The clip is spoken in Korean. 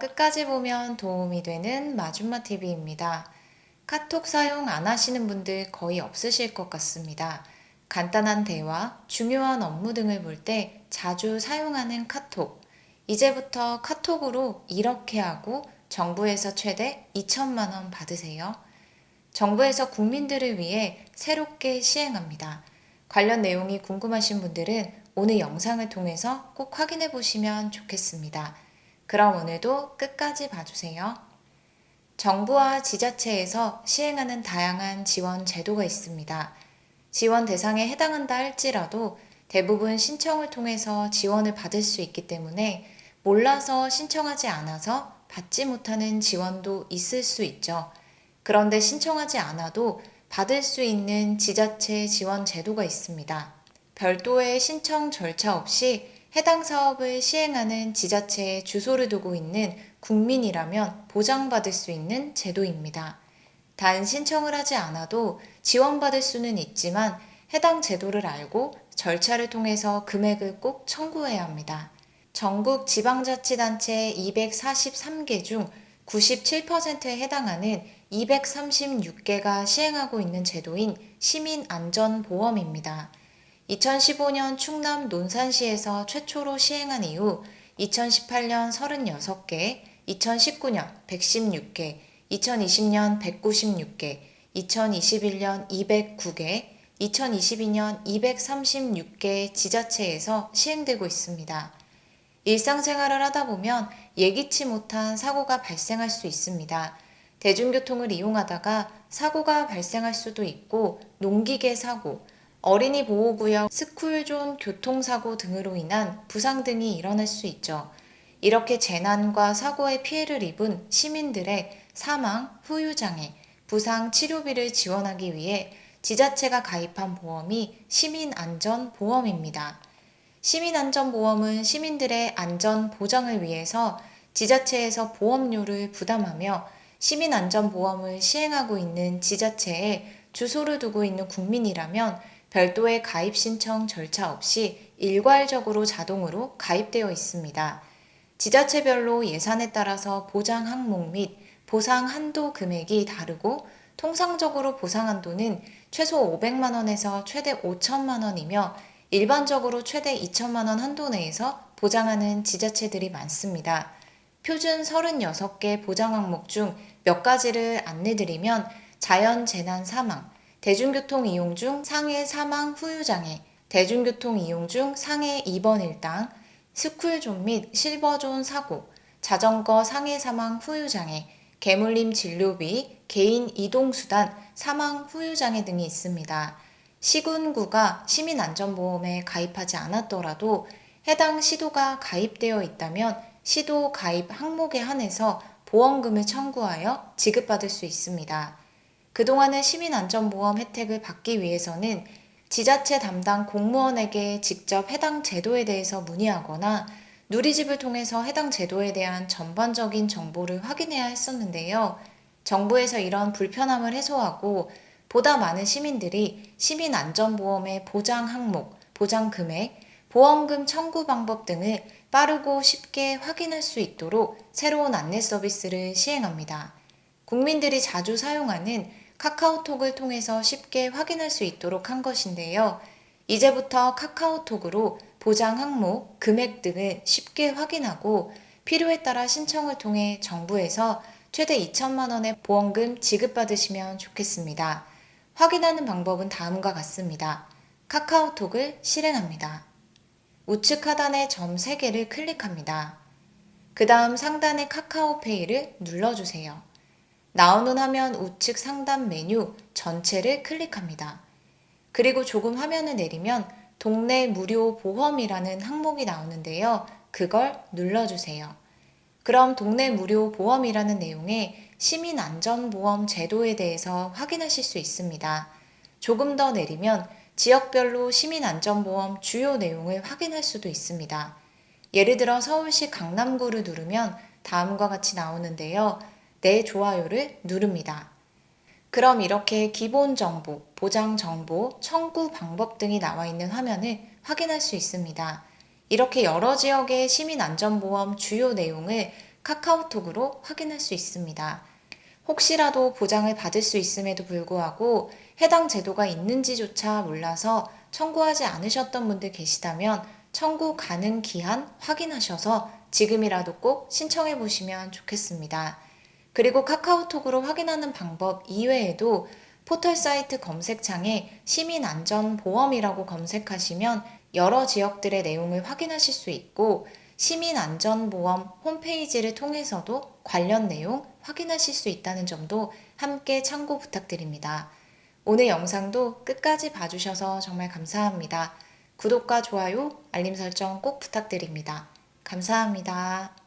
끝까지 보면 도움이 되는 마줌마 TV입니다. 카톡 사용 안 하시는 분들 거의 없으실 것 같습니다. 간단한 대화, 중요한 업무 등을 볼 때 자주 사용하는 카톡. 이제부터 카톡으로 이렇게 하고 정부에서 최대 2천만 원 받으세요. 정부에서 국민들을 위해 새롭게 시행합니다. 관련 내용이 궁금하신 분들은 오늘 영상을 통해서 꼭 확인해 보시면 좋겠습니다. 그럼 오늘도 끝까지 봐주세요. 정부와 지자체에서 시행하는 다양한 지원 제도가 있습니다. 지원 대상에 해당한다 할지라도 대부분 신청을 통해서 지원을 받을 수 있기 때문에 몰라서 신청하지 않아서 받지 못하는 지원도 있을 수 있죠. 그런데 신청하지 않아도 받을 수 있는 지자체 지원 제도가 있습니다. 별도의 신청 절차 없이 해당 사업을 시행하는 지자체에 주소를 두고 있는 국민이라면 보장받을 수 있는 제도입니다. 단 신청을 하지 않아도 지원받을 수는 있지만 해당 제도를 알고 절차를 통해서 금액을 꼭 청구해야 합니다. 전국 지방자치단체 243개 중 97%에 해당하는 236개가 시행하고 있는 제도인 시민안전보험입니다. 2015년 충남 논산시에서 최초로 시행한 이후 2018년 36개, 2019년 116개, 2020년 196개, 2021년 209개, 2022년 236개 지자체에서 시행되고 있습니다. 일상생활을 하다 보면 예기치 못한 사고가 발생할 수 있습니다. 대중교통을 이용하다가 사고가 발생할 수도 있고 농기계 사고, 어린이 보호구역, 스쿨존 교통사고 등으로 인한 부상 등이 일어날 수 있죠. 이렇게 재난과 사고의 피해를 입은 시민들의 사망, 후유장애, 부상 치료비를 지원하기 위해 지자체가 가입한 보험이 시민안전보험입니다. 시민안전보험은 시민들의 안전 보장을 위해서 지자체에서 보험료를 부담하며 시민안전보험을 시행하고 있는 지자체에 주소를 두고 있는 국민이라면 별도의 가입 신청 절차 없이 일괄적으로 자동으로 가입되어 있습니다. 지자체별로 예산에 따라서 보장 항목 및 보상 한도 금액이 다르고 통상적으로 보상 한도는 최소 500만 원에서 최대 5천만 원이며 일반적으로 최대 2천만 원 한도 내에서 보장하는 지자체들이 많습니다. 표준 36개 보장 항목 중 몇 가지를 안내드리면 자연 재난 사망, 대중교통 이용 중 상해 사망 후유 장애, 대중교통 이용 중 상해 입원 일당, 스쿨존 및 실버존 사고, 자전거 상해 사망 후유 장애, 개물림 진료비, 개인 이동수단 사망 후유 장애 등이 있습니다. 시군구가 시민안전보험에 가입하지 않았더라도 해당 시도가 가입되어 있다면 시도 가입 항목에 한해서 보험금을 청구하여 지급받을 수 있습니다. 그동안의 시민안전보험 혜택을 받기 위해서는 지자체 담당 공무원에게 직접 해당 제도에 대해서 문의하거나 누리집을 통해서 해당 제도에 대한 전반적인 정보를 확인해야 했었는데요. 정부에서 이런 불편함을 해소하고 보다 많은 시민들이 시민안전보험의 보장 항목, 보장 금액, 보험금 청구 방법 등을 빠르고 쉽게 확인할 수 있도록 새로운 안내 서비스를 시행합니다. 국민들이 자주 사용하는 카카오톡을 통해서 쉽게 확인할 수 있도록 한 것인데요. 이제부터 카카오톡으로 보장 항목, 금액 등을 쉽게 확인하고 필요에 따라 신청을 통해 정부에서 최대 2천만 원의 보험금 지급받으시면 좋겠습니다. 확인하는 방법은 다음과 같습니다. 카카오톡을 실행합니다. 우측 하단의 점 3개를 클릭합니다. 그 다음 상단의 카카오페이를 눌러주세요. 나오는 화면 우측 상단 메뉴 전체를 클릭합니다. 그리고 조금 화면을 내리면 동네 무료 보험이라는 항목이 나오는데요. 그걸 눌러주세요. 그럼 동네 무료 보험이라는 내용에 시민안전보험 제도에 대해서 확인하실 수 있습니다. 조금 더 내리면 지역별로 시민안전보험 주요 내용을 확인할 수도 있습니다. 예를 들어 서울시 강남구를 누르면 다음과 같이 나오는데요. 내 좋아요를 누릅니다. 그럼 이렇게 기본 정보, 보장 정보, 청구 방법 등이 나와 있는 화면을 확인할 수 있습니다. 이렇게 여러 지역의 시민안전보험 주요 내용을 카카오톡으로 확인할 수 있습니다. 혹시라도 보장을 받을 수 있음에도 불구하고 해당 제도가 있는지조차 몰라서 청구하지 않으셨던 분들 계시다면 청구 가능 기한 확인하셔서 지금이라도 꼭 신청해 보시면 좋겠습니다. 그리고 카카오톡으로 확인하는 방법 이외에도 포털 사이트 검색창에 시민안전보험이라고 검색하시면 여러 지역들의 내용을 확인하실 수 있고 시민안전보험 홈페이지를 통해서도 관련 내용 확인하실 수 있다는 점도 함께 참고 부탁드립니다. 오늘 영상도 끝까지 봐주셔서 정말 감사합니다. 구독과 좋아요, 알림 설정 꼭 부탁드립니다. 감사합니다.